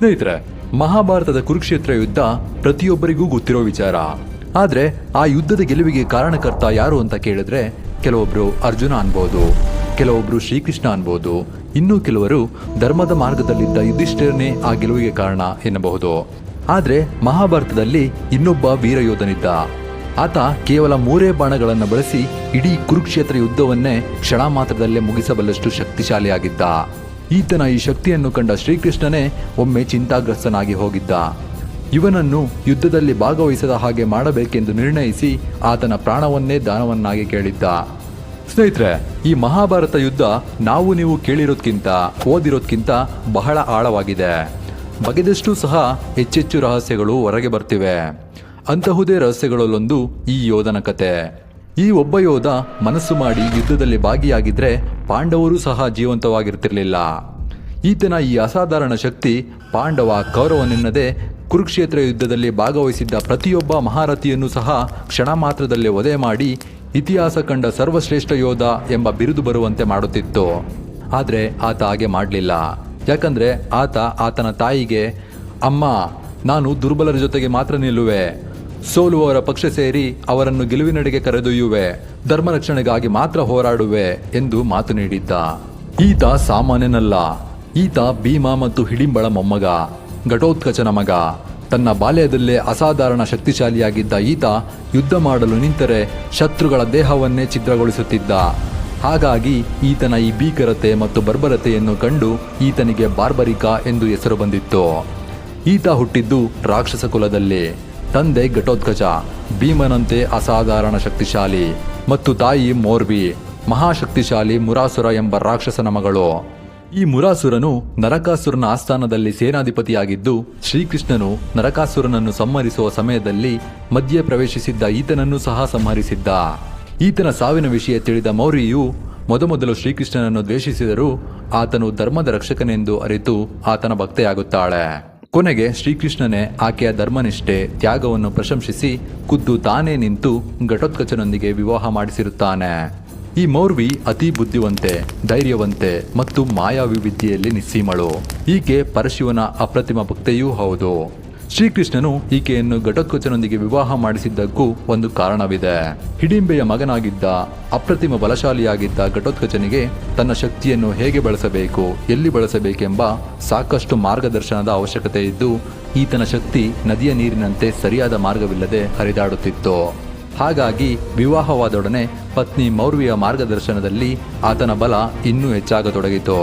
ಸ್ನೇಹಿತರೆ, ಮಹಾಭಾರತದ ಕುರುಕ್ಷೇತ್ರ ಯುದ್ಧ ಪ್ರತಿಯೊಬ್ಬರಿಗೂ ಗೊತ್ತಿರೋ ವಿಚಾರ. ಆದ್ರೆ ಆ ಯುದ್ಧದ ಗೆಲುವಿಗೆ ಕಾರಣಕರ್ತ ಯಾರು ಅಂತ ಕೇಳಿದ್ರೆ ಕೆಲವೊಬ್ರು ಅರ್ಜುನ ಅನ್ಬೋದು, ಕೆಲವೊಬ್ರು ಶ್ರೀಕೃಷ್ಣ ಅನ್ಬೋದು, ಇನ್ನು ಕೆಲವರು ಧರ್ಮದ ಮಾರ್ಗದಲ್ಲಿದ್ದ ಯುಧಿಷ್ಠಿರನೇ ಆ ಗೆಲುವಿಗೆ ಕಾರಣ ಎನ್ನಬಹುದು. ಆದ್ರೆ ಮಹಾಭಾರತದಲ್ಲಿ ಇನ್ನೊಬ್ಬ ವೀರ ಯೋಧನಿದ್ದ ಆತ ಕೇವಲ ಮೂರೇ ಬಾಣಗಳನ್ನು ಬಳಸಿ ಇಡೀ ಕುರುಕ್ಷೇತ್ರ ಯುದ್ಧವನ್ನೇ ಕ್ಷಣ ಮಾತ್ರದಲ್ಲೇ ಮುಗಿಸಬಲ್ಲಷ್ಟು ಶಕ್ತಿಶಾಲಿಯಾಗಿದ್ದ. ಈತನ ಈ ಶಕ್ತಿಯನ್ನು ಕಂಡ ಶ್ರೀಕೃಷ್ಣನೇ ಒಮ್ಮೆ ಚಿಂತಾಗ್ರಸ್ತನಾಗಿ ಹೋಗಿದ್ದ. ಇವನನ್ನು ಯುದ್ಧದಲ್ಲಿ ಭಾಗವಹಿಸದ ಹಾಗೆ ಮಾಡಬೇಕೆಂದು ನಿರ್ಣಯಿಸಿ ಆತನ ಪ್ರಾಣವನ್ನೇ ದಾನವನ್ನಾಗಿ ಕೇಳಿದ್ದ. ಸ್ನೇಹಿತರೆ, ಈ ಮಹಾಭಾರತ ಯುದ್ಧ ನಾವು ನೀವು ಕೇಳಿರೋದ್ಕಿಂತ, ಓದಿರೋದ್ಕಿಂತ ಬಹಳ ಆಳವಾಗಿದೆ. ಬಗೆದಷ್ಟು ಸಹ ಹೆಚ್ಚೆಚ್ಚು ರಹಸ್ಯಗಳು ಹೊರಗೆ ಬರ್ತಿವೆ. ಅಂತಹುದೇ ರಹಸ್ಯಗಳಲ್ಲೊಂದು ಈ ಯೋಧನ ಕತೆ. ಈ ಒಬ್ಬ ಯೋಧ ಮನಸ್ಸು ಮಾಡಿ ಯುದ್ಧದಲ್ಲಿ ಭಾಗಿಯಾಗಿದ್ರೆ ಪಾಂಡವರು ಸಹ ಜೀವಂತವಾಗಿರ್ತಿರ್ಲಿಲ್ಲ. ಈತನ ಈ ಅಸಾಧಾರಣ ಶಕ್ತಿ ಪಾಂಡವ ಕೌರವನೆನ್ನದೆ ಕುರುಕ್ಷೇತ್ರ ಯುದ್ಧದಲ್ಲಿ ಭಾಗವಹಿಸಿದ್ದ ಪ್ರತಿಯೊಬ್ಬ ಮಹಾರಥಿಯನ್ನು ಸಹ ಕ್ಷಣ ಮಾತ್ರದಲ್ಲಿ ವಧೆ ಮಾಡಿ ಇತಿಹಾಸ ಕಂಡ ಸರ್ವಶ್ರೇಷ್ಠ ಯೋಧ ಎಂಬ ಬಿರುದು ಬರುವಂತೆ ಮಾಡುತ್ತಿತ್ತು. ಆದರೆ ಆತ ಹಾಗೆ ಮಾಡಲಿಲ್ಲ. ಯಾಕಂದ್ರೆ ಆತ ಆತನ ತಾಯಿಗೆ, ಅಮ್ಮ, ನಾನು ದುರ್ಬಲರ ಜೊತೆಗೆ ಮಾತ್ರ ನಿಲ್ಲುವೆ. ಸೋಲುವವರ ಪಕ್ಷ ಸೇರಿ ಅವರನ್ನು ಗೆಲುವಿನೆಡೆಗೆ ಕರೆದೊಯ್ಯುವೆ ಧರ್ಮ ರಕ್ಷಣೆಗಾಗಿ ಮಾತ್ರ ಹೋರಾಡುವೆ ಎಂದು ಮಾತು ನೀಡಿದ್ದ. ಈತ ಸಾಮಾನ್ಯನಲ್ಲ. ಈತ ಭೀಮ ಮತ್ತು ಹಿಡಿಂಬಳ ಮೊಮ್ಮಗ, ಘಟೋತ್ಕಚನ ಮಗ. ತನ್ನ ಬಾಲ್ಯದಲ್ಲೇ ಅಸಾಧಾರಣ ಶಕ್ತಿಶಾಲಿಯಾಗಿದ್ದ ಈತ ಯುದ್ಧ ಮಾಡಲು ನಿಂತರೆ ಶತ್ರುಗಳ ದೇಹವನ್ನೇ ಛಿದ್ರಗೊಳಿಸುತ್ತಿದ್ದ. ಹಾಗಾಗಿ ಈತನ ಈ ಭೀಕರತೆ ಮತ್ತು ಬರ್ಬರತೆಯನ್ನು ಕಂಡು ಈತನಿಗೆ ಬಾರ್ಬರಿಕಾ ಎಂದು ಹೆಸರು ಬಂದಿತ್ತು. ಈತ ಹುಟ್ಟಿದ್ದು ರಾಕ್ಷಸ ಕುಲದಲ್ಲಿ. ತಂದೆ ಘಟೋತ್ಕಚ ಭೀಮನಂತೆ ಅಸಾಧಾರಣ ಶಕ್ತಿಶಾಲಿ ಮತ್ತು ತಾಯಿ ಮೋರ್ಬಿ ಮಹಾಶಕ್ತಿಶಾಲಿ ಮುರಾಸುರ ಎಂಬ ರಾಕ್ಷಸನ ಮಗಳು. ಈ ಮುರಾಸುರನು ನರಕಾಸುರನ ಆಸ್ಥಾನದಲ್ಲಿ ಸೇನಾಧಿಪತಿಯಾಗಿದ್ದು, ಶ್ರೀಕೃಷ್ಣನು ನರಕಾಸುರನನ್ನು ಸಂಹರಿಸುವ ಸಮಯದಲ್ಲಿ ಮಧ್ಯೆ ಪ್ರವೇಶಿಸಿದ್ದ ಈತನನ್ನು ಸಹ ಸಂಹರಿಸಿದ್ದ. ಈತನ ಸಾವಿನ ವಿಷಯ ತಿಳಿದ ಮೌರ್ಯು ಮೊದಮೊದಲು ಶ್ರೀಕೃಷ್ಣನನ್ನು ದ್ವೇಷಿಸಿದರೂ ಆತನು ಧರ್ಮದ ರಕ್ಷಕನೆಂದು ಅರಿತು ಆತನ ಭಕ್ತೆಯಾಗುತ್ತಾಳೆ. ಕೊನೆಗೆ ಶ್ರೀಕೃಷ್ಣನೇ ಆಕೆಯ ಧರ್ಮನಿಷ್ಠೆ ತ್ಯಾಗವನ್ನು ಪ್ರಶಂಸಿಸಿ ಖುದ್ದು ತಾನೇ ನಿಂತು ಘಟೋತ್ಕಚನೊಂದಿಗೆ ವಿವಾಹ ಮಾಡಿಸಿರುತ್ತಾನೆ. ಈ ಮೌರ್ವಿ ಅತಿ ಬುದ್ಧಿವಂತೆ, ಧೈರ್ಯವಂತೆ ಮತ್ತು ಮಾಯಾವಿ ವಿದ್ಯೆಯಲ್ಲಿ ನಿಸ್ಸೀಮಳು. ಈಕೆ ಪರಶಿವನ ಅಪ್ರತಿಮ ಭಕ್ತೆಯೂ ಹೌದು. ಶ್ರೀಕೃಷ್ಣನು ಈಕೆಯನ್ನು ಘಟೋತ್ಕಚನೊಂದಿಗೆ ವಿವಾಹ ಮಾಡಿಸಿದ್ದಕ್ಕೂ ಒಂದು ಕಾರಣವಿದೆ. ಹಿಡಿಂಬೆಯ ಮಗನಾಗಿದ್ದ, ಅಪ್ರತಿಮ ಬಲಶಾಲಿಯಾಗಿದ್ದ ಘಟೋತ್ಕಚನಿಗೆ ತನ್ನ ಶಕ್ತಿಯನ್ನು ಹೇಗೆ ಬಳಸಬೇಕು, ಎಲ್ಲಿ ಬಳಸಬೇಕೆಂಬ ಸಾಕಷ್ಟು ಮಾರ್ಗದರ್ಶನದ ಅವಶ್ಯಕತೆ ಇದ್ದು, ಈತನ ಶಕ್ತಿ ನದಿಯ ನೀರಿನಂತೆ ಸರಿಯಾದ ಮಾರ್ಗವಿಲ್ಲದೆ ಹರಿದಾಡುತ್ತಿತ್ತು. ಹಾಗಾಗಿ ವಿವಾಹವಾದೊಡನೆ ಪತ್ನಿ ಮೌರ್ವಿಯ ಮಾರ್ಗದರ್ಶನದಲ್ಲಿ ಆತನ ಬಲ ಇನ್ನೂ ಹೆಚ್ಚಾಗತೊಡಗಿತು.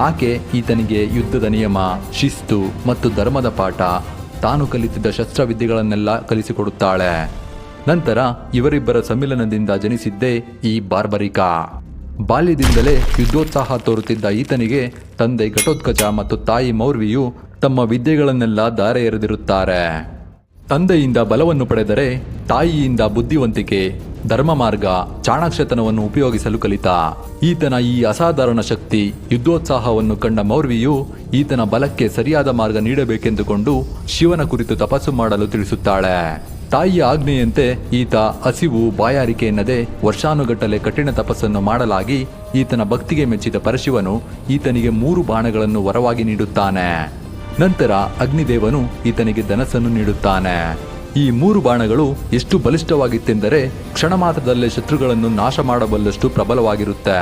ಆಕೆ ಈತನಿಗೆ ಯುದ್ಧದ ನಿಯಮ, ಶಿಸ್ತು ಮತ್ತು ಧರ್ಮದ ಪಾಠ ತಾನು ಕಲಿತಿದ್ದ ಶಸ್ತ್ರವಿದ್ಯೆಗಳನ್ನೆಲ್ಲ ಕಲಿಸಿಕೊಡುತ್ತಾಳೆ. ನಂತರ ಇವರಿಬ್ಬರ ಸಮ್ಮಿಲನದಿಂದ ಜನಿಸಿದ್ದೇ ಈ ಬಾರ್ಬರಿಕಾ. ಬಾಲ್ಯದಿಂದಲೇ ಯುದ್ಧೋತ್ಸಾಹ ತೋರುತ್ತಿದ್ದ ಈತನಿಗೆ ತಂದೆ ಘಟೋತ್ಕಚ ಮತ್ತು ತಾಯಿ ಮೌರ್ವಿಯು ತಮ್ಮ ವಿದ್ಯೆಗಳನ್ನೆಲ್ಲ ದಾರೆ ಎರೆದಿರುತ್ತಾರೆ. ತಂದೆಯಿಂದ ಬಲವನ್ನು ಪಡೆದರೆ ತಾಯಿಯಿಂದ ಬುದ್ಧಿವಂತಿಕೆ ಧರ್ಮ ಮಾರ್ಗ ಚಾಣಾಕ್ಷತನವನ್ನು ಉಪಯೋಗಿಸಲು ಕಲಿತ ಈತನ ಈ ಅಸಾಧಾರಣ ಶಕ್ತಿ ಯುದ್ಧೋತ್ಸಾಹವನ್ನು ಕಂಡ ಮೌರ್ವಿಯು ಈತನ ಬಲಕ್ಕೆ ಸರಿಯಾದ ಮಾರ್ಗ ನೀಡಬೇಕೆಂದುಕೊಂಡು ಶಿವನ ಕುರಿತು ತಪಸ್ಸು ಮಾಡಲು ತಿಳಿಸುತ್ತಾಳೆ. ತಾಯಿಯ ಆಜ್ಞೆಯಂತೆ ಈತ ಹಸಿವು ಬಾಯಾರಿಕೆ ಎನ್ನದೆ ವರ್ಷಾನುಗಟ್ಟಲೆ ಕಠಿಣ ತಪಸ್ಸನ್ನು ಮಾಡಲಾಗಿ ಈತನ ಭಕ್ತಿಗೆ ಮೆಚ್ಚಿದ ಪರಶಿವನು ಈತನಿಗೆ ಮೂರು ಬಾಣಗಳನ್ನು ವರವಾಗಿ ನೀಡುತ್ತಾನೆ. ನಂತರ ಅಗ್ನಿದೇವನು ಈತನಿಗೆ ಧನಸ್ಸನ್ನು ನೀಡುತ್ತಾನೆ. ಈ ಮೂರು ಬಾಣಗಳು ಎಷ್ಟು ಬಲಿಷ್ಠವಾಗಿತ್ತೆಂದರೆ ಕ್ಷಣ ಮಾತ್ರದಲ್ಲೇ ಶತ್ರುಗಳನ್ನು ನಾಶ ಮಾಡಬಲ್ಲಷ್ಟು ಪ್ರಬಲವಾಗಿರುತ್ತೆ.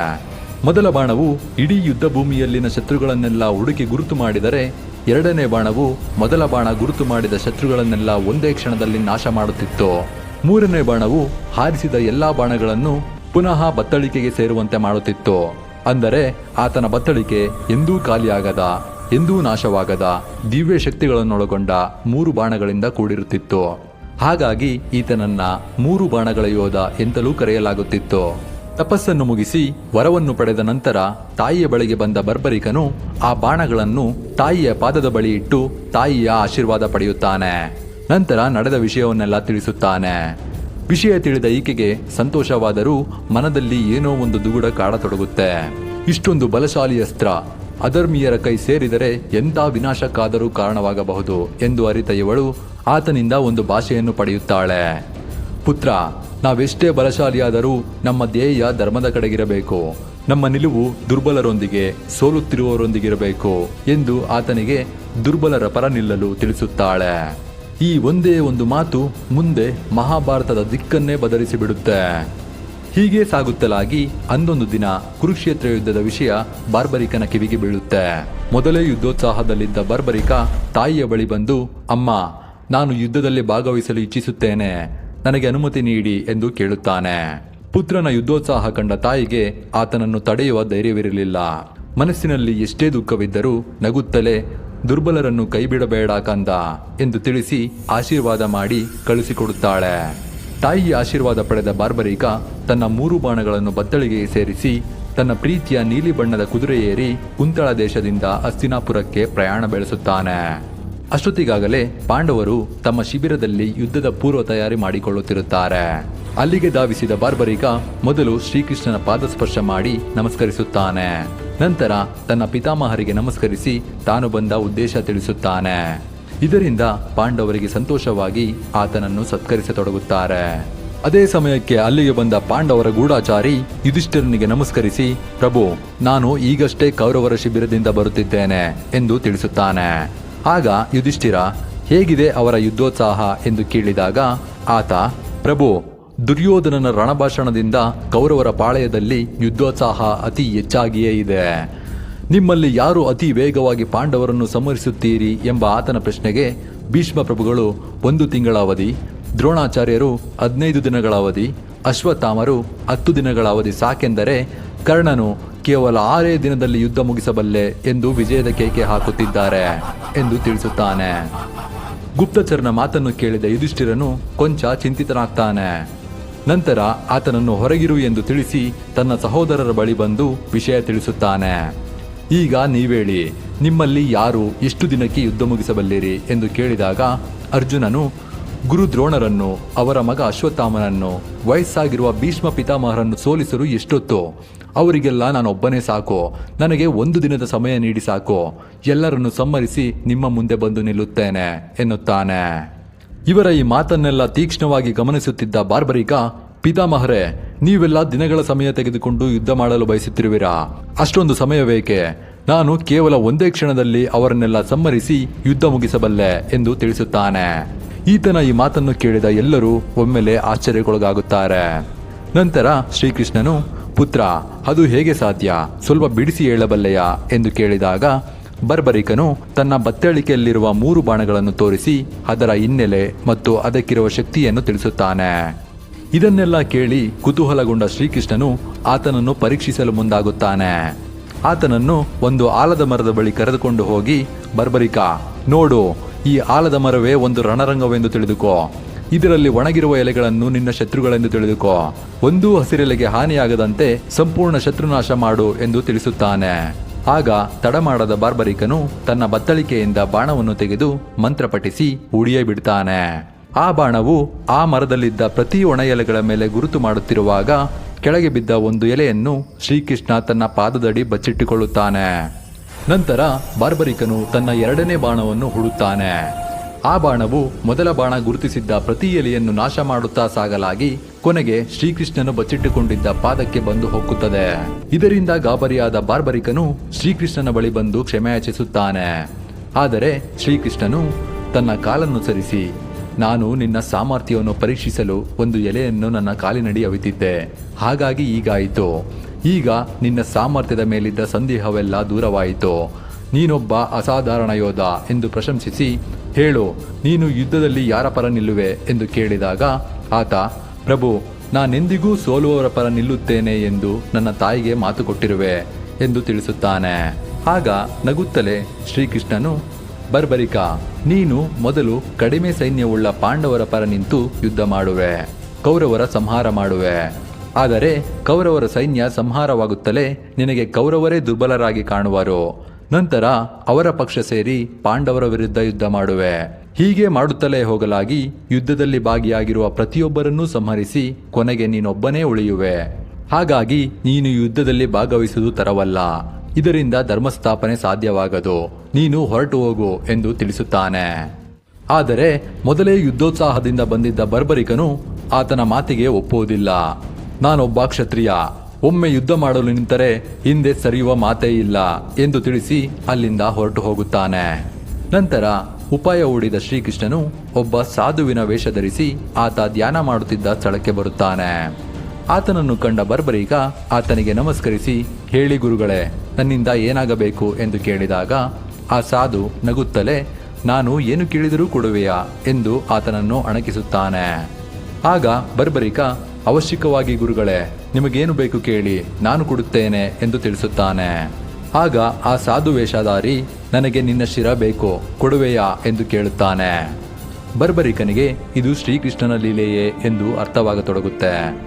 ಮೊದಲ ಬಾಣವು ಇಡೀ ಯುದ್ಧ ಭೂಮಿಯಲ್ಲಿನ ಶತ್ರುಗಳನ್ನೆಲ್ಲ ಹುಡುಕಿ ಗುರುತು ಮಾಡಿದರೆ ಎರಡನೇ ಬಾಣವು ಮೊದಲ ಬಾಣ ಗುರುತು ಮಾಡಿದ ಶತ್ರುಗಳನ್ನೆಲ್ಲ ಒಂದೇ ಕ್ಷಣದಲ್ಲಿ ನಾಶ ಮಾಡುತ್ತಿತ್ತು. ಮೂರನೇ ಬಾಣವು ಹಾರಿಸಿದ ಎಲ್ಲಾ ಬಾಣಗಳನ್ನು ಪುನಃ ಬತ್ತಳಿಕೆಗೆ ಸೇರುವಂತೆ ಮಾಡುತ್ತಿತ್ತು. ಅಂದರೆ ಆತನ ಬತ್ತಳಿಕೆ ಎಂದೂ ಖಾಲಿಯಾಗದ, ಎಂದೂ ನಾಶವಾಗದ ದಿವ್ಯ ಶಕ್ತಿಗಳನ್ನೊಳಗೊಂಡ ಮೂರು ಬಾಣಗಳಿಂದ ಕೂಡಿರುತ್ತಿತ್ತು. ಹಾಗಾಗಿ ಈತನನ್ನ ಮೂರು ಬಾಣಗಳ ಯೋಧ ಎಂತಲೂ ಕರೆಯಲಾಗುತ್ತಿತ್ತು. ತಪಸ್ಸನ್ನು ಮುಗಿಸಿ ವರವನ್ನು ಪಡೆದ ನಂತರ ತಾಯಿಯ ಬಳಿಗೆ ಬಂದ ಬರ್ಬರಿಕನು ಆ ಬಾಣಗಳನ್ನು ತಾಯಿಯ ಪಾದದ ಬಳಿ ಇಟ್ಟು ತಾಯಿಯ ಆಶೀರ್ವಾದ ಪಡೆಯುತ್ತಾನೆ. ನಂತರ ನಡೆದ ವಿಷಯವನ್ನೆಲ್ಲ ತಿಳಿಸುತ್ತಾನೆ. ವಿಷಯ ತಿಳಿದ ಈಕೆಗೆ ಸಂತೋಷವಾದರೂ ಮನದಲ್ಲಿ ಏನೋ ಒಂದು ದುಗುಡ ಕಾಡತೊಡಗುತ್ತೆ. ಇಷ್ಟೊಂದು ಬಲಶಾಲಿ ಅಸ್ತ್ರ ಅಧರ್ಮೀಯರ ಕೈ ಸೇರಿದರೆ ಎಂಥ ವಿನಾಶಕ್ಕಾದರೂ ಕಾರಣವಾಗಬಹುದು ಎಂದು ಅರಿತ ಇವಳು ಆತನಿಂದ ಒಂದು ಭಾಷೆಯನ್ನು ಪಡೆಯುತ್ತಾಳೆ. ಪುತ್ರ, ನಾವೆಷ್ಟೇ ಬಲಶಾಲಿಯಾದರೂ ನಮ್ಮ ಧ್ಯೇಯ ಧರ್ಮದ ಕಡೆಗಿರಬೇಕು. ನಮ್ಮ ನಿಲುವು ದುರ್ಬಲರೊಂದಿಗೆ ಸೋಲುತ್ತಿರುವವರೊಂದಿಗಿರಬೇಕು ಎಂದು ಆತನಿಗೆ ದುರ್ಬಲರ ಪರ ನಿಲ್ಲಲು ತಿಳಿಸುತ್ತಾಳೆ. ಈ ಒಂದೇ ಒಂದು ಮಾತು ಮುಂದೆ ಮಹಾಭಾರತದ ದಿಕ್ಕನ್ನೇ ಬದಲಿಸಿ ಬಿಡುತ್ತೆ ಹೀಗೆ ಸಾಗುತ್ತಲಾಗಿ ಅಂದೊಂದು ದಿನ ಕುರುಕ್ಷೇತ್ರ ಯುದ್ಧದ ವಿಷಯ ಬಾರ್ಬರಿಕನ ಕಿವಿಗೆ ಬೀಳುತ್ತೆ. ಮೊದಲೇ ಯುದ್ಧೋತ್ಸಾಹದಲ್ಲಿದ್ದ ಬಾರ್ಬರಿಕ ತಾಯಿಯ ಬಳಿ ಬಂದು, ಅಮ್ಮ, ನಾನು ಯುದ್ಧದಲ್ಲಿ ಭಾಗವಹಿಸಲು ಇಚ್ಛಿಸುತ್ತೇನೆ. ನನಗೆ ಅನುಮತಿ ನೀಡಿ ಎಂದು ಕೇಳುತ್ತಾನೆ. ಪುತ್ರನ ಯುದ್ಧೋತ್ಸಾಹ ಕಂಡ ತಾಯಿಗೆ ಆತನನ್ನು ತಡೆಯುವ ಧೈರ್ಯವಿರಲಿಲ್ಲ. ಮನಸ್ಸಿನಲ್ಲಿ ಎಷ್ಟೇ ದುಃಖವಿದ್ದರೂ ನಗುತ್ತಲೇ, ದುರ್ಬಲರನ್ನು ಕೈಬಿಡಬೇಡ ಕಂದ ಎಂದು ತಿಳಿಸಿ ಆಶೀರ್ವಾದ ಮಾಡಿ ಕಳಿಸಿಕೊಡುತ್ತಾಳೆ ತಾಯಿಯ ಆಶೀರ್ವಾದ ಪಡೆದ ಬಾರ್ಬರಿಕ ತನ್ನ ಮೂರು ಬಾಣಗಳನ್ನು ಬತ್ತಳಿಗೆ ಸೇರಿಸಿ ತನ್ನ ಪ್ರೀತಿಯ ನೀಲಿ ಬಣ್ಣದ ಕುದುರೆ ಏರಿ ಕುಂತಳ ದೇಶದಿಂದ ಅಸ್ತಿನಾಪುರಕ್ಕೆ ಪ್ರಯಾಣ ಬೆಳೆಸುತ್ತಾನೆ. ಅಷ್ಟೊತ್ತಿಗಾಗಲೇ ಪಾಂಡವರು ತಮ್ಮ ಶಿಬಿರದಲ್ಲಿ ಯುದ್ಧದ ಪೂರ್ವ ತಯಾರಿ ಮಾಡಿಕೊಳ್ಳುತ್ತಿರುತ್ತಾರೆ. ಅಲ್ಲಿಗೆ ಧಾವಿಸಿದ ಬಾರ್ಬರಿಕ ಮೊದಲು ಶ್ರೀಕೃಷ್ಣನ ಪಾದಸ್ಪರ್ಶ ಮಾಡಿ ನಮಸ್ಕರಿಸುತ್ತಾನೆ. ನಂತರ ತನ್ನ ಪಿತಾಮಹರಿಗೆ ನಮಸ್ಕರಿಸಿ ತಾನು ಬಂದ ಉದ್ದೇಶ ತಿಳಿಸುತ್ತಾನೆ. ಇದರಿಂದ ಪಾಂಡವರಿಗೆ ಸಂತೋಷವಾಗಿ ಆತನನ್ನು ಸತ್ಕರಿಸತೊಡಗುತ್ತಾರೆ. ಅದೇ ಸಮಯಕ್ಕೆ ಅಲ್ಲಿಗೆ ಬಂದ ಪಾಂಡವರ ಗೂಢಾಚಾರಿ ಯುಧಿಷ್ಠಿರನಿಗೆ ನಮಸ್ಕರಿಸಿ, ಪ್ರಭು, ನಾನು ಈಗಷ್ಟೇ ಕೌರವರ ಶಿಬಿರದಿಂದ ಬರುತ್ತಿದ್ದೇನೆ ಎಂದು ತಿಳಿಸುತ್ತಾನೆ. ಆಗ ಯುಧಿಷ್ಠಿರ, ಹೇಗಿದೆ ಅವರ ಯುದ್ಧೋತ್ಸಾಹ? ಎಂದು ಕೇಳಿದಾಗ, ಆತ, ಪ್ರಭು, ದುರ್ಯೋಧನನ ರಣಭಾಷಣದಿಂದ ಕೌರವರ ಪಾಳೆಯದಲ್ಲಿ ಯುದ್ಧೋತ್ಸಾಹ ಅತಿ ಹೆಚ್ಚಾಗಿಯೇ ಇದೆ. ನಿಮ್ಮಲ್ಲಿ ಯಾರು ಅತಿ ವೇಗವಾಗಿ ಪಾಂಡವರನ್ನು ಸಂಹರಿಸುತ್ತೀರಿ ಎಂಬ ಆತನ ಪ್ರಶ್ನೆಗೆ ಭೀಷ್ಮ ಪ್ರಭುಗಳು ಒಂದು ತಿಂಗಳ ಅವಧಿ ದ್ರೋಣಾಚಾರ್ಯರು ಹದಿನೈದು ದಿನಗಳ ಅವಧಿ ಅಶ್ವತ್ಥಾಮರು ಹತ್ತು ದಿನಗಳ ಅವಧಿ ಸಾಕೆಂದರೆ ಕರ್ಣನು ಕೇವಲ ಆರೇ ದಿನದಲ್ಲಿ ಯುದ್ಧ ಮುಗಿಸಬಲ್ಲೆ ಎಂದು ವಿಜಯದ ಕೇಕೆ ಹಾಕುತ್ತಿದ್ದಾರೆ ಎಂದು ತಿಳಿಸುತ್ತಾನೆ. ಗುಪ್ತಚರನ ಮಾತನ್ನು ಕೇಳಿದ ಯುಧಿಷ್ಠಿರನು ಕೊಂಚ ಚಿಂತಿತನಾಗ್ತಾನೆ. ನಂತರ ಆತನನ್ನು ಹೊರಗಿರು ಎಂದು ತಿಳಿಸಿ ತನ್ನ ಸಹೋದರರ ಬಳಿ ಬಂದು ವಿಷಯ ತಿಳಿಸುತ್ತಾನೆ. ಈಗ ನೀವೇಳಿ, ನಿಮ್ಮಲ್ಲಿ ಯಾರು ಎಷ್ಟು ದಿನಕ್ಕೆ ಯುದ್ಧ ಮುಗಿಸಬಲ್ಲಿರಿ ಎಂದು ಕೇಳಿದಾಗ ಅರ್ಜುನನು ಗುರು ದ್ರೋಣರನ್ನು ಅವರ ಮಗ ಅಶ್ವತ್ಥಾಮನನ್ನು, ವಯಸ್ಸಾಗಿರುವ ಭೀಷ್ಮ ಪಿತಾಮಹರನ್ನು ಸೋಲಿಸಲು ಎಷ್ಟೊತ್ತು, ಅವರಿಗೆಲ್ಲ ನಾನೊಬ್ಬನೇ ಸಾಕು, ನನಗೆ ಒಂದು ದಿನದ ಸಮಯ ನೀಡಿ ಸಾಕು, ಎಲ್ಲರನ್ನು ಸಮ್ಮರಿಸಿ ನಿಮ್ಮ ಮುಂದೆ ಬಂದು ನಿಲ್ಲುತ್ತೇನೆ ಎನ್ನುತ್ತಾನೆ. ಇವರ ಈ ಮಾತನ್ನೆಲ್ಲ ತೀಕ್ಷ್ಣವಾಗಿ ಗಮನಿಸುತ್ತಿದ್ದ ಬಾರ್ಬರಿಕ ಪಿತಾಮಹರೇ, ನೀವೆಲ್ಲ ದಿನಗಳ ಸಮಯ ತೆಗೆದುಕೊಂಡು ಯುದ್ಧ ಮಾಡಲು ಬಯಸುತ್ತಿರುವಿರಾ? ಅಷ್ಟೊಂದು ಸಮಯ ಬೇಕೆ ನಾನು ಕೇವಲ ಒಂದೇ ಕ್ಷಣದಲ್ಲಿ ಅವರನ್ನೆಲ್ಲ ಸಂಹರಿಸಿ ಯುದ್ಧ ಮುಗಿಸಬಲ್ಲೆ ಎಂದು ತಿಳಿಸುತ್ತಾನೆ. ಈತನ ಈ ಮಾತನ್ನು ಕೇಳಿದ ಎಲ್ಲರೂ ಒಮ್ಮೆಲೆ ಆಶ್ಚರ್ಯಕ್ಕೊಳಗಾಗುತ್ತಾರೆ. ನಂತರ ಶ್ರೀಕೃಷ್ಣನು, ಪುತ್ರ, ಅದು ಹೇಗೆ ಸಾಧ್ಯ? ಸ್ವಲ್ಪ ಬಿಡಿಸಿ ಹೇಳಬಲ್ಲೆಯ? ಎಂದು ಕೇಳಿದಾಗ, ಬರ್ಬರಿಕನು ತನ್ನ ಬತ್ತಳಿಕೆಯಲ್ಲಿರುವ ಮೂರು ಬಾಣಗಳನ್ನು ತೋರಿಸಿ ಅದರ ಹಿನ್ನೆಲೆ ಮತ್ತು ಅದಕ್ಕಿರುವ ಶಕ್ತಿಯನ್ನು ತಿಳಿಸುತ್ತಾನೆ. ಇದನ್ನೆಲ್ಲ ಕೇಳಿ ಕುತೂಹಲಗೊಂಡ ಶ್ರೀಕೃಷ್ಣನು ಆತನನ್ನು ಪರೀಕ್ಷಿಸಲು ಮುಂದಾಗುತ್ತಾನೆ. ಆತನನ್ನು ಒಂದು ಆಲದ ಮರದ ಬಳಿ ಕರೆದುಕೊಂಡು ಹೋಗಿ, ಬರ್ಬರಿಕ, ನೋಡು, ಈ ಆಲದ ಮರವೇ ಒಂದು ರಣರಂಗವೆಂದು ತಿಳಿದುಕೋ. ಇದರಲ್ಲಿ ಒಣಗಿರುವ ಎಲೆಗಳನ್ನು ನಿನ್ನ ಶತ್ರುಗಳೆಂದು ತಿಳಿದುಕೋ. ಒಂದೂ ಹಸಿರೆಲೆಗೆ ಹಾನಿಯಾಗದಂತೆ ಸಂಪೂರ್ಣ ಶತ್ರುನಾಶ ಮಾಡು ಎಂದು ತಿಳಿಸುತ್ತಾನೆ. ಆಗ ತಡಮಾಡದ ಬಾರ್ಬರಿಕನು ತನ್ನ ಬತ್ತಳಿಕೆಯಿಂದ ಬಾಣವನ್ನು ತೆಗೆದು ಮಂತ್ರ ಪಠಿಸಿ ಉಡಿಯೇ ಬಿಡ್ತಾನೆ ಆ ಬಾಣವು ಆ ಮರದಲ್ಲಿದ್ದ ಪ್ರತಿ ಒಣ ಎಲೆಗಳ ಮೇಲೆ ಗುರುತು ಮಾಡುತ್ತಿರುವಾಗ ಕೆಳಗೆ ಬಿದ್ದ ಒಂದು ಎಲೆಯನ್ನು ಶ್ರೀಕೃಷ್ಣ ತನ್ನ ಪಾದದಡಿ ಬಚ್ಚಿಟ್ಟುಕೊಳ್ಳುತ್ತಾನೆ. ನಂತರ ಬಾರ್ಬರಿಕನು ತನ್ನ ಎರಡನೇ ಬಾಣವನ್ನು ಹುಡುತ್ತಾನೆ. ಆ ಬಾಣವು ಮೊದಲ ಬಾಣ ಗುರುತಿಸಿದ್ದ ಪ್ರತಿ ಎಲೆಯನ್ನು ನಾಶ ಮಾಡುತ್ತಾ ಸಾಗಲಾಗಿ ಕೊನೆಗೆ ಶ್ರೀಕೃಷ್ಣನು ಬಚ್ಚಿಟ್ಟುಕೊಂಡಿದ್ದ ಪಾದಕ್ಕೆ ಬಂದು ಹೊಕ್ಕುತ್ತದೆ. ಇದರಿಂದ ಗಾಬರಿಯಾದ ಬಾರ್ಬರಿಕನು ಶ್ರೀಕೃಷ್ಣನ ಬಳಿ ಬಂದು ಕ್ಷಮೆಯಾಚಿಸುತ್ತಾನೆ. ಆದರೆ ಶ್ರೀಕೃಷ್ಣನು ತನ್ನ ಕಾಲನ್ನು ಸರಿಸಿ ನಾನು ನಿನ್ನ ಸಾಮರ್ಥ್ಯವನ್ನು ಪರೀಕ್ಷಿಸಲು ಒಂದು ಎಲೆಯನ್ನು ನನ್ನ ಕಾಲಿನಡಿ ಅವಿತಿದ್ದೆ. ಹಾಗಾಗಿ ಈಗಾಯಿತು ಈಗ ನಿನ್ನ ಸಾಮರ್ಥ್ಯದ ಮೇಲಿದ್ದ ಸಂದೇಹವೆಲ್ಲ ದೂರವಾಯಿತು. ನೀನೊಬ್ಬ ಅಸಾಧಾರಣ ಯೋಧ ಎಂದು ಪ್ರಶಂಸಿಸಿ ಹೇಳು, ನೀನು ಯುದ್ಧದಲ್ಲಿ ಯಾರ ಪರ ನಿಲ್ಲುವೆ ಎಂದು ಕೇಳಿದಾಗ ಆತ, ಪ್ರಭು, ನಾನೆಂದಿಗೂ ಸೋಲುವವರ ಪರ ನಿಲ್ಲುತ್ತೇನೆ ಎಂದು ನನ್ನ ತಾಯಿಗೆ ಮಾತು ಕೊಟ್ಟಿರುವೆ ಎಂದು ತಿಳಿಸುತ್ತಾನೆ. ಆಗ ನಗುತ್ತಲೇ ಶ್ರೀಕೃಷ್ಣನು, ಬರ್ಬರಿಕ ನೀನು ಮೊದಲು ಕಡಿಮೆ ಸೈನ್ಯವುಳ್ಳ ಪಾಂಡವರ ಪರ ನಿಂತು ಯುದ್ಧ ಮಾಡುವೆ, ಕೌರವರ ಸಂಹಾರ ಮಾಡುವೆ. ಆದರೆ ಕೌರವರ ಸೈನ್ಯ ಸಂಹಾರವಾಗುತ್ತಲೇ ನಿನಗೆ ಕೌರವರೇ ದುರ್ಬಲರಾಗಿ ಕಾಣುವರು. ನಂತರ ಅವರ ಪಕ್ಷ ಸೇರಿ ಪಾಂಡವರ ವಿರುದ್ಧ ಯುದ್ಧ ಮಾಡುವೆ. ಹೀಗೆ ಮಾಡುತ್ತಲೇ ಹೋಗಲಾಗಿ ಯುದ್ಧದಲ್ಲಿ ಭಾಗಿಯಾಗಿರುವ ಪ್ರತಿಯೊಬ್ಬರನ್ನೂ ಸಂಹರಿಸಿ ಕೊನೆಗೆ ನೀನೊಬ್ಬನೇ ಉಳಿಯುವೆ. ಹಾಗಾಗಿ ನೀನು ಯುದ್ಧದಲ್ಲಿ ಭಾಗವಹಿಸುವುದು ತರವಲ್ಲ. ಇದರಿಂದ ಧರ್ಮಸ್ಥಾಪನೆ ಸಾಧ್ಯವಾಗದು. ನೀನು ಹೊರಟು ಹೋಗು ಎಂದು ತಿಳಿಸುತ್ತಾನೆ. ಆದರೆ ಮೊದಲೇ ಯುದ್ಧೋತ್ಸಾಹದಿಂದ ಬಂದಿದ್ದ ಬರ್ಬರಿಕನು ಆತನ ಮಾತಿಗೆ ಒಪ್ಪುವುದಿಲ್ಲ. ನಾನೊಬ್ಬ ಕ್ಷತ್ರಿಯ. ಒಮ್ಮೆ ಯುದ್ಧ ಮಾಡಲು ನಿಂತರೆ ಹಿಂದೆ ಸರಿಯುವ ಮಾತೇ ಇಲ್ಲ ಎಂದು ತಿಳಿಸಿ ಅಲ್ಲಿಂದ ಹೊರಟು ಹೋಗುತ್ತಾನೆ. ನಂತರ ಉಪಾಯ ಹೂಡಿದ ಶ್ರೀಕೃಷ್ಣನು ಒಬ್ಬ ಸಾಧುವಿನ ವೇಷ ಧರಿಸಿ ಆತ ಧ್ಯಾನ ಮಾಡುತ್ತಿದ್ದ ಸ್ಥಳಕ್ಕೆ ಬರುತ್ತಾನೆ. ಆತನನ್ನು ಕಂಡ ಬರ್ಬರೀಗ ಆತನಿಗೆ ನಮಸ್ಕರಿಸಿ, ಹೇಳಿ ಗುರುಗಳೇ, ನನ್ನಿಂದ ಏನಾಗಬೇಕು ಎಂದು ಕೇಳಿದಾಗ, ಆ ಸಾಧು ನಗುತ್ತಲೇ, ನಾನು ಏನು ಕೇಳಿದರೂ ಕೊಡುವೆಯಾ ಎಂದು ಆತನನ್ನು ಅಣಕಿಸುತ್ತಾನೆ. ಆಗ ಬರ್ಬರಿಕ ಅವಶ್ಯಕವಾಗಿ ಗುರುಗಳೇ, ನಿಮಗೇನು ಬೇಕು ಕೇಳಿ, ನಾನು ಕೊಡುತ್ತೇನೆ ಎಂದು ತಿಳಿಸುತ್ತಾನೆ. ಆಗ ಆ ಸಾಧು ವೇಷಧಾರಿ, ನನಗೆ ನಿನ್ನ ಶಿರ ಬೇಕು, ಕೊಡುವೆಯಾ ಎಂದು ಕೇಳುತ್ತಾನೆ. ಬರ್ಬರಿಕನಿಗೆ, ಇದು ಶ್ರೀಕೃಷ್ಣನ ಲೀಲೆಯೇ ಎಂದು ಅರ್ಥವಾಗತೊಡಗುತ್ತೆ.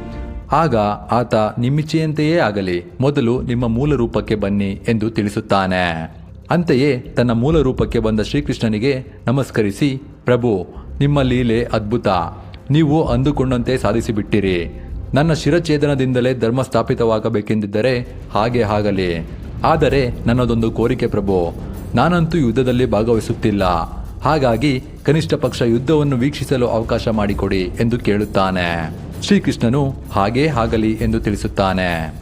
ಆಗ ಆತ ನಿಮ್ಮಿಚ್ಛೆಯಂತೆಯೇ ಆಗಲಿ, ಮೊದಲು ನಿಮ್ಮ ಮೂಲ ರೂಪಕ್ಕೆ ಬನ್ನಿ ಎಂದು ತಿಳಿಸುತ್ತಾನೆ. ಅಂತೆಯೇ ತನ್ನ ಮೂಲ ರೂಪಕ್ಕೆ ಬಂದ ಶ್ರೀಕೃಷ್ಣನಿಗೆ ನಮಸ್ಕರಿಸಿ, ಪ್ರಭು, ನಿಮ್ಮ ಲೀಲೆ ಅದ್ಭುತ. ನೀವು ಅಂದುಕೊಂಡಂತೆ ಸಾಧಿಸಿಬಿಟ್ಟಿರಿ. ನನ್ನ ಶಿರಛೇದನದಿಂದಲೇ ಧರ್ಮ ಸ್ಥಾಪಿತವಾಗಬೇಕೆಂದಿದ್ದರೆ ಹಾಗೆ ಆಗಲಿ. ಆದರೆ ನನ್ನದೊಂದು ಕೋರಿಕೆ ಪ್ರಭು. ನಾನಂತೂ ಯುದ್ಧದಲ್ಲಿ ಭಾಗವಹಿಸುತ್ತಿಲ್ಲ. ಹಾಗಾಗಿ ಕನಿಷ್ಠ ಪಕ್ಷ ಯುದ್ಧವನ್ನು ವೀಕ್ಷಿಸಲು ಅವಕಾಶ ಮಾಡಿಕೊಡಿ ಎಂದು ಕೇಳುತ್ತಾನೆ. ಶ್ರೀಕೃಷ್ಣನು ಹಾಗೇ ಆಗಲಿ ಎಂದು ತಿಳಿಸುತ್ತಾನೆ.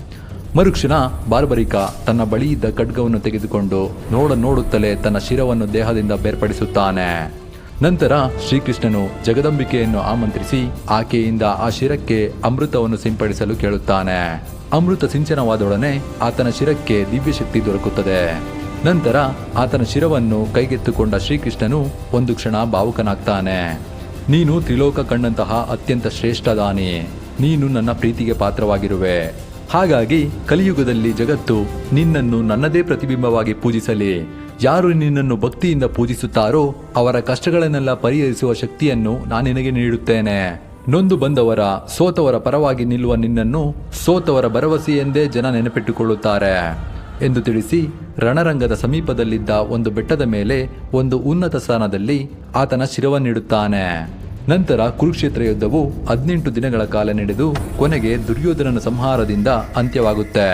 ಮರುಕ್ಷಣ ಬಾರ್ಬರಿಕ ತನ್ನ ಬಳಿ ಇದ್ದ ಖಡ್ಗವನ್ನು ತೆಗೆದುಕೊಂಡು ನೋಡ ನೋಡುತ್ತಲೇ ತನ್ನ ಶಿರವನ್ನು ದೇಹದಿಂದ ಬೇರ್ಪಡಿಸುತ್ತಾನೆ. ನಂತರ ಶ್ರೀಕೃಷ್ಣನು ಜಗದಂಬಿಕೆಯನ್ನು ಆಮಂತ್ರಿಸಿ ಆಕೆಯಿಂದ ಆ ಶಿರಕ್ಕೆ ಅಮೃತವನ್ನು ಸಿಂಪಡಿಸಲು ಕೇಳುತ್ತಾನೆ. ಅಮೃತ ಸಿಂಚನವಾದೊಡನೆ ಆತನ ಶಿರಕ್ಕೆ ದಿವ್ಯಶಕ್ತಿ ದೊರಕುತ್ತದೆ. ನಂತರ ಆತನ ಶಿರವನ್ನು ಕೈಗೆತ್ತುಕೊಂಡ ಶ್ರೀಕೃಷ್ಣನು ಒಂದು ಕ್ಷಣ ಭಾವುಕನಾಗ್ತಾನೆ. ನೀನು ತ್ರಿಲೋಕ ಕಣ್ಣಂತಹ ಅತ್ಯಂತ ಶ್ರೇಷ್ಠ ದಾನಿ. ನೀನು ನನ್ನ ಪ್ರೀತಿಗೆ ಪಾತ್ರವಾಗಿರುವೆ. ಹಾಗಾಗಿ ಕಲಿಯುಗದಲ್ಲಿ ಜಗತ್ತು ನಿನ್ನನ್ನು ನನ್ನದೇ ಪ್ರತಿಬಿಂಬವಾಗಿ ಪೂಜಿಸಲಿ. ಯಾರು ನಿನ್ನನ್ನು ಭಕ್ತಿಯಿಂದ ಪೂಜಿಸುತ್ತಾರೋ ಅವರ ಕಷ್ಟಗಳನ್ನೆಲ್ಲ ಪರಿಹರಿಸುವ ಶಕ್ತಿಯನ್ನು ನಾನು ನಿನಗೆ ನೀಡುತ್ತೇನೆ. ನೊಂದು ಬಂದವರ, ಸೋತವರ ಪರವಾಗಿ ನಿಲ್ಲುವ ನಿನ್ನನ್ನು ಸೋತವರ ಭರವಸೆ ಎಂದೇ ಜನ ನೆನಪಿಟ್ಟುಕೊಳ್ಳುತ್ತಾರೆ. ಎಂದು ತಿಳಿಸಿ ರಣರಂಗದ ಸಮೀಪದಲ್ಲಿದ್ದ ಒಂದು ಬೆಟ್ಟದ ಮೇಲೆ ಒಂದು ಉನ್ನತ ಸ್ಥಾನದಲ್ಲಿ ಆತನ ಶಿರವನ್ನಿಡುತ್ತಾನೆ. ನಂತರ ಕುರುಕ್ಷೇತ್ರ ಯುದ್ಧವು ಹದಿನೆಂಟು ದಿನಗಳ ಕಾಲ ನಡೆದು ಕೊನೆಗೆ ದುರ್ಯೋಧನನ ಸಂಹಾರದಿಂದ ಅಂತ್ಯವಾಗುತ್ತೆ.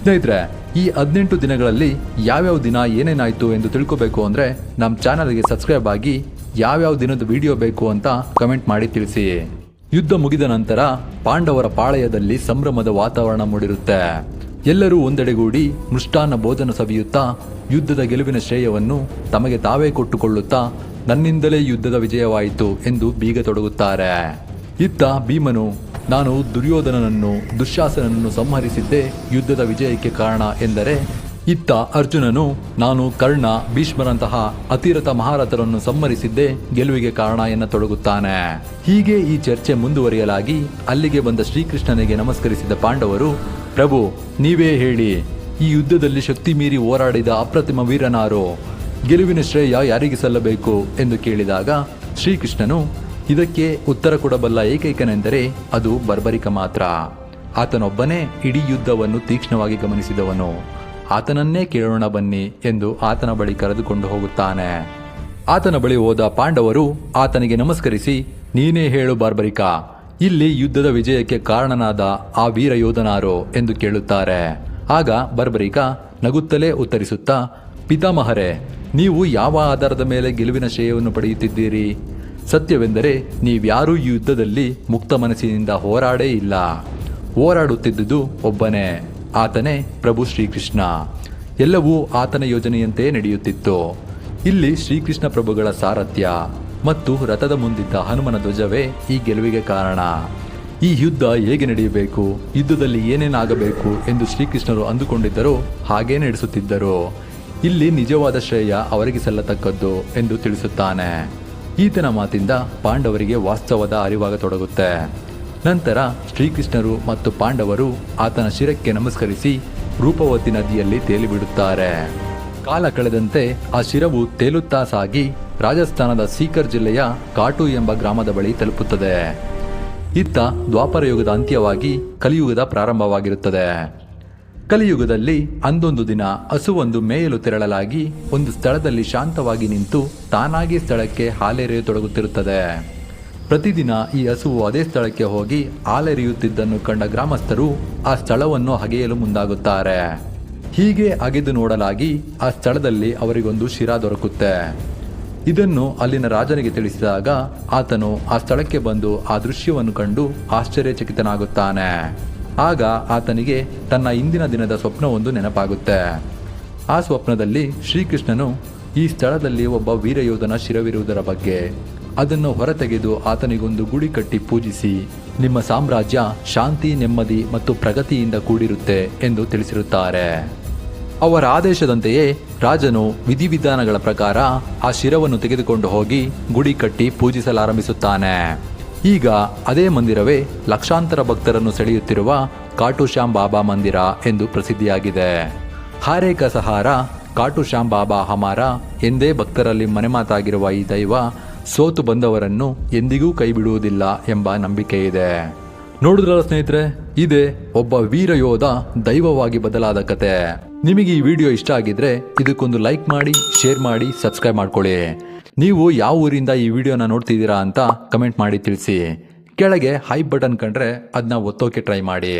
ಸ್ನೇಹಿತರೆ, ಈ ಹದಿನೆಂಟು ದಿನಗಳಲ್ಲಿ ಯಾವ್ಯಾವ ದಿನ ಏನೇನಾಯ್ತು ಎಂದು ತಿಳ್ಕೋಬೇಕು ಅಂದ್ರೆ ನಮ್ಮ ಚಾನಲ್ಗೆ ಸಬ್ಸ್ಕ್ರೈಬ್ ಆಗಿ ಯಾವ್ಯಾವ ದಿನದ ವಿಡಿಯೋ ಬೇಕು ಅಂತ ಕಮೆಂಟ್ ಮಾಡಿ ತಿಳಿಸಿ. ಯುದ್ಧ ಮುಗಿದ ನಂತರ ಪಾಂಡವರ ಪಾಳಯದಲ್ಲಿ ಸಂಭ್ರಮದ ವಾತಾವರಣ ಮೂಡಿರುತ್ತೆ. ಎಲ್ಲರೂ ಒಂದೆಡೆಗೂಡಿ ಮೃಷ್ಟಾನ್ನ ಬೋಧನ ಸವಿಯುತ್ತಾ ಯುದ್ಧದ ಗೆಲುವಿನ ಶ್ರೇಯವನ್ನು ತಮಗೆ ತಾವೇ ಕೊಟ್ಟುಕೊಳ್ಳುತ್ತಾ ನನ್ನಿಂದಲೇ ಯುದ್ಧದ ವಿಜಯವಾಯಿತು ಎಂದು ಬೀಗ ತೊಡಗುತ್ತಾರೆ. ಇತ್ತ ಭೀಮನು, ನಾನು ದುರ್ಯೋಧನನನ್ನು ದುಶ್ಯಾಸನನ್ನು ಸಂಹರಿಸಿದ್ದೇ ಯುದ್ಧದ ವಿಜಯಕ್ಕೆ ಕಾರಣ ಎಂದರೆ, ಇತ್ತ ಅರ್ಜುನನು, ನಾನು ಕರ್ಣ, ಭೀಷ್ಮರಂತಹ ಅತಿರಥ ಮಹಾರಥರನ್ನು ಸಂಹರಿಸಿದ್ದೇ ಗೆಲುವಿಗೆ ಕಾರಣ ಎನ್ನತೊಡಗುತ್ತಾನೆ. ಹೀಗೆ ಈ ಚರ್ಚೆ ಮುಂದುವರಿಯಲಾಗಿ ಅಲ್ಲಿಗೆ ಬಂದ ಶ್ರೀಕೃಷ್ಣನಿಗೆ ನಮಸ್ಕರಿಸಿದ ಪಾಂಡವರು ಪ್ರಭು, ನೀವೇ ಹೇಳಿ, ಈ ಯುದ್ಧದಲ್ಲಿ ಶಕ್ತಿ ಮೀರಿ ಹೋರಾಡಿದ ಅಪ್ರತಿಮ ವೀರನಾರು, ಗೆಲುವಿನ ಶ್ರೇಯ ಯಾರಿಗೆ ಸಲ್ಲಬೇಕು ಎಂದು ಕೇಳಿದಾಗ ಶ್ರೀಕೃಷ್ಣನು, ಇದಕ್ಕೆ ಉತ್ತರ ಕೊಡಬಲ್ಲ ಏಕೈಕನೆಂದರೆ ಅದು ಬರ್ಬರಿಕ ಮಾತ್ರ. ಆತನೊಬ್ಬನೇ ಇಡೀ ಯುದ್ಧವನ್ನು ತೀಕ್ಷ್ಣವಾಗಿ ಗಮನಿಸಿದವನು. ಆತನನ್ನೇ ಕೇಳೋಣ ಬನ್ನಿ ಎಂದು ಆತನ ಬಳಿ ಕರೆದುಕೊಂಡು ಹೋಗುತ್ತಾನೆ. ಆತನ ಬಳಿ ಹೋದ ಪಾಂಡವರು ಆತನಿಗೆ ನಮಸ್ಕರಿಸಿ, ನೀನೇ ಹೇಳು ಬಾರ್ಬರಿಕ ಇಲ್ಲಿ ಯುದ್ಧದ ವಿಜಯಕ್ಕೆ ಕಾರಣನಾದ ಆ ವೀರ ಯೋಧನಾರು ಎಂದು ಕೇಳುತ್ತಾರೆ. ಆಗ ಬರ್ಬರಿಕ ನಗುತ್ತಲೇ ಉತ್ತರಿಸುತ್ತಾ, ಪಿತಾಮಹರೇ, ನೀವು ಯಾವ ಆಧಾರದ ಮೇಲೆ ಗೆಲುವಿನ ಶ್ರೇಯವನ್ನು ಪಡೆಯುತ್ತಿದ್ದೀರಿ? ಸತ್ಯವೆಂದರೆ ನೀವ್ಯಾರೂ ಈ ಯುದ್ಧದಲ್ಲಿ ಮುಕ್ತ ಮನಸ್ಸಿನಿಂದ ಹೋರಾಡೇ ಇಲ್ಲ. ಹೋರಾಡುತ್ತಿದ್ದುದು ಒಬ್ಬನೇ, ಆತನೇ ಪ್ರಭು ಶ್ರೀಕೃಷ್ಣ. ಎಲ್ಲವೂ ಆತನ ಯೋಜನೆಯಂತೆಯೇ ನಡೆಯುತ್ತಿತ್ತು. ಇಲ್ಲಿ ಶ್ರೀಕೃಷ್ಣ ಪ್ರಭುಗಳ ಸಾರಥ್ಯ ಮತ್ತು ರಥದ ಮುಂದಿದ್ದ ಹನುಮನ ಧ್ವಜವೇ ಈ ಗೆಲುವಿಗೆ ಕಾರಣ. ಈ ಯುದ್ಧ ಹೇಗೆ ನಡೆಯಬೇಕು, ಯುದ್ಧದಲ್ಲಿ ಏನೇನಾಗಬೇಕು ಎಂದು ಶ್ರೀಕೃಷ್ಣರು ಅಂದುಕೊಂಡಿದ್ದರು, ಹಾಗೇ ನಡೆಸುತ್ತಿದ್ದರು. ಇಲ್ಲಿ ನಿಜವಾದ ಶ್ರೇಯ ಅವರಿಗೆ ಸಲ್ಲತಕ್ಕದ್ದು ಎಂದು ತಿಳಿಸುತ್ತಾನೆ. ಈತನ ಮಾತಿಂದ ಪಾಂಡವರಿಗೆ ವಾಸ್ತವದ ಅರಿವಾಗತೊಡಗುತ್ತೆ. ನಂತರ ಶ್ರೀಕೃಷ್ಣರು ಮತ್ತು ಪಾಂಡವರು ಆತನ ಶಿರಕ್ಕೆ ನಮಸ್ಕರಿಸಿ ರೂಪವತಿ ನದಿಯಲ್ಲಿ ತೇಲಿಬಿಡುತ್ತಾರೆ. ಕಾಲ ಕಳೆದಂತೆ ಆ ಶಿರವು ತೇಲುತ್ತಾ ಸಾಗಿ ರಾಜಸ್ಥಾನದ ಸೀಕರ್ ಜಿಲ್ಲೆಯ ಕಾಟು ಎಂಬ ಗ್ರಾಮದ ಬಳಿ ತಲುಪುತ್ತದೆ. ಇತ್ತ ದ್ವಾಪರ ಯುಗದ ಅಂತ್ಯವಾಗಿ ಕಲಿಯುಗದ ಪ್ರಾರಂಭವಾಗಿರುತ್ತದೆ. ಕಲಿಯುಗದಲ್ಲಿ ಅಂದೊಂದು ದಿನ ಹಸುವೊಂದು ಮೇಯಲು ತೆರಳಲಾಗಿ ಒಂದು ಸ್ಥಳದಲ್ಲಿ ಶಾಂತವಾಗಿ ನಿಂತು ತಾನಾಗಿ ಸ್ಥಳಕ್ಕೆ ಹಾಲೆರೆಯತೊಡಗುತ್ತಿರುತ್ತದೆ. ಪ್ರತಿದಿನ ಈ ಹಸುವು ಅದೇ ಸ್ಥಳಕ್ಕೆ ಹೋಗಿ ಹಾಲೆರೆಯುತ್ತಿದ್ದನ್ನು ಕಂಡ ಗ್ರಾಮಸ್ಥರು ಆ ಸ್ಥಳವನ್ನು ಅಗೆಯಲು ಮುಂದಾಗುತ್ತಾರೆ. ಹೀಗೆ ಅಗೆದು ನೋಡಲಾಗಿ ಆ ಸ್ಥಳದಲ್ಲಿ ಅವರಿಗೊಂದು ಶಿರಾ ದೊರಕುತ್ತೆ. ಇದನ್ನು ಅಲ್ಲಿನ ರಾಜನಿಗೆ ತಿಳಿಸಿದಾಗ ಆತನು ಆ ಸ್ಥಳಕ್ಕೆ ಬಂದು ಆ ದೃಶ್ಯವನ್ನು ಕಂಡು ಆಶ್ಚರ್ಯಚಕಿತನಾಗುತ್ತಾನೆ. ಆಗ ಆತನಿಗೆ ತನ್ನ ಇಂದಿನ ದಿನದ ಸ್ವಪ್ನವೊಂದು ನೆನಪಾಗುತ್ತೆ. ಆ ಸ್ವಪ್ನದಲ್ಲಿ ಶ್ರೀಕೃಷ್ಣನು ಈ ಸ್ಥಳದಲ್ಲಿ ಒಬ್ಬ ವೀರಯೋಧನ ಶಿರವಿರುವುದರ ಬಗ್ಗೆ ಅದನ್ನು ಹೊರತೆಗೆದು ಆತನಿಗೊಂದು ಗುಡಿ ಕಟ್ಟಿ ಪೂಜಿಸಿ, ನಿಮ್ಮ ಸಾಮ್ರಾಜ್ಯ ಶಾಂತಿ, ನೆಮ್ಮದಿ ಮತ್ತು ಪ್ರಗತಿಯಿಂದ ಕೂಡಿರುತ್ತೆ ಎಂದು ತಿಳಿಸಿರುತ್ತಾರೆ. ಅವರ ಆದೇಶದಂತೆಯೇ ರಾಜನು ವಿಧಿವಿಧಾನಗಳ ಪ್ರಕಾರ ಆ ಶಿರವನ್ನು ತೆಗೆದುಕೊಂಡು ಹೋಗಿ ಗುಡಿ ಕಟ್ಟಿ ಪೂಜಿಸಲಾರಂಭಿಸುತ್ತಾನೆ. ಈಗ ಅದೇ ಮಂದಿರವೇ ಲಕ್ಷಾಂತರ ಭಕ್ತರನ್ನು ಸೆಳೆಯುತ್ತಿರುವ ಕಾಟುಶ್ಯಾಮ್ ಬಾಬಾ ಮಂದಿರ ಎಂದು ಪ್ರಸಿದ್ಧಿಯಾಗಿದೆ. ಹಾರೇ ಕಸಹಾರ ಸಹಾರ, ಕಾಟುಶ್ಯಾಮ್ ಬಾಬಾ ಹಮಾರ ಎಂದೇ ಭಕ್ತರಲ್ಲಿ ಮನೆಮಾತಾಗಿರುವ ಈ ದೈವ ಸೋತು ಬಂದವರನ್ನು ಎಂದಿಗೂ ಕೈಬಿಡುವುದಿಲ್ಲ ಎಂಬ ನಂಬಿಕೆ ಇದೆ ನೋಡಿದ್ರಲ್ಲ ಸ್ನೇಹಿತರೆ, ಇದೇ ಒಬ್ಬ ವೀರ ಯೋಧ ದೈವವಾಗಿ ಬದಲಾದ ಕತೆ. ನಿಮಗೆ ಈ ವಿಡಿಯೋ ಇಷ್ಟ ಆಗಿದ್ರೆ ಇದಕ್ಕೊಂದು ಲೈಕ್ ಮಾಡಿ, ಶೇರ್ ಮಾಡಿ, ಸಬ್ಸ್ಕ್ರೈಬ್ ಮಾಡ್ಕೊಳ್ಳಿ. ನೀವು ಯಾವ ಊರಿಂದ ಈ ವಿಡಿಯೋನ ನೋಡ್ತಿದ್ದೀರಾ ಅಂತ ಕಮೆಂಟ್ ಮಾಡಿ ತಿಳಿಸಿ. ಕೆಳಗೆ ಹೈ ಬಟನ್ ಕಂಡ್ರೆ ಅದನ್ನ ಒತ್ತೋಕೆ ಟ್ರೈ ಮಾಡಿ.